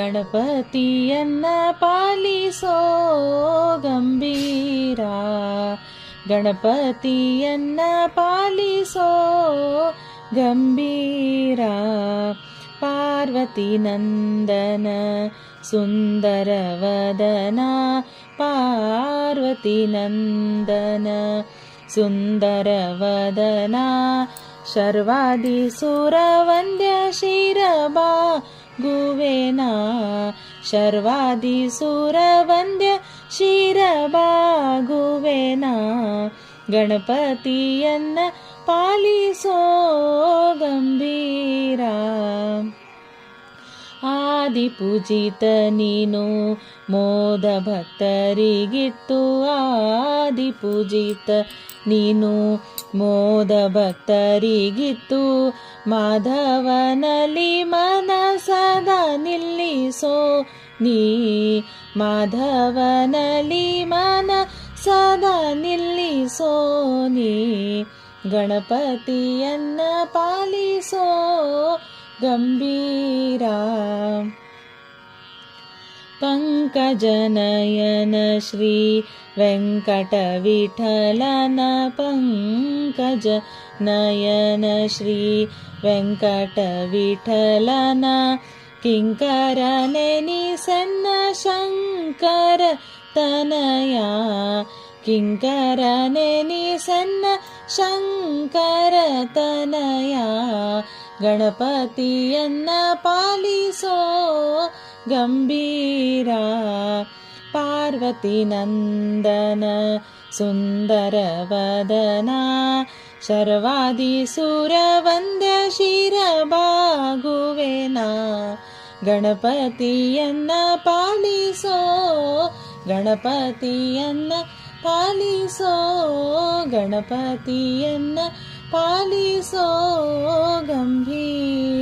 ಗಣಪತಿಯನ್ನ ಪಾಲಿಸೋ ಗಂಭೀರ ಗಣಪತಿಯನ್ನ ಪಾಲಿಸೋ ಗಂಭೀರ ಪಾರ್ವತಿ ನಂದನ ಸುಂದರವದನ ಪಾರ್ವತಿ ನಂದನ ಸುಂದರವದನ गुवेना शर्वादिसुरवन्द्य सुरवन्द्य शिरबा गुवेना गणपति पालिसो गम्भीरा। ಶಿರಬಾಗುವೆನ ಪೂಜಿತ ನೀನು, ಮೋದ ಭಕ್ತರಿಗಿತ್ತು ಆದಿಪೂಜಿತ ನೀನು, ಮೋದ ಭಕ್ತರಿಗಿತ್ತು ಮಾಧವನಲ್ಲಿ ಮನಸದ ನಿಲ್ಲಿಸೋ ನೀ, ಮಾಧವನಲ್ಲಿ ಮನ ಸದಾ ನಿಲ್ಲಿಸೋ ನೀ, ಗಣಪತಿಯನ್ನ ಪಾಲಿಸೋ गम्भीरा पङ्कजनयन श्री वेङ्कटविठलन पङ्कज नयनश्री वेङ्कटविठलन किङ्करनेनि सन्न शङ्कर तनया ಕಿಂಕರನೆನಿ ಸನ್ನ ಶಂಕರತನಯ ಗಣಪತಿಯನ್ನ ಪಾಲಿಸೋ ಗಂಭೀರ ಪಾರ್ವತಿ ನಂದನ ಸುಂದರ ಸುಂದರವದನ ಶರ್ವಾದಿ ಸುರವಂದ್ಯ ಶಿರಬಾಗುವೆನ ಗಣಪತಿಯನ್ನ ಪಾಲಿಸೋ ಗಣಪತಿಯನ್ನ पालिसो गणपतियन्न पालिसो गम्भीर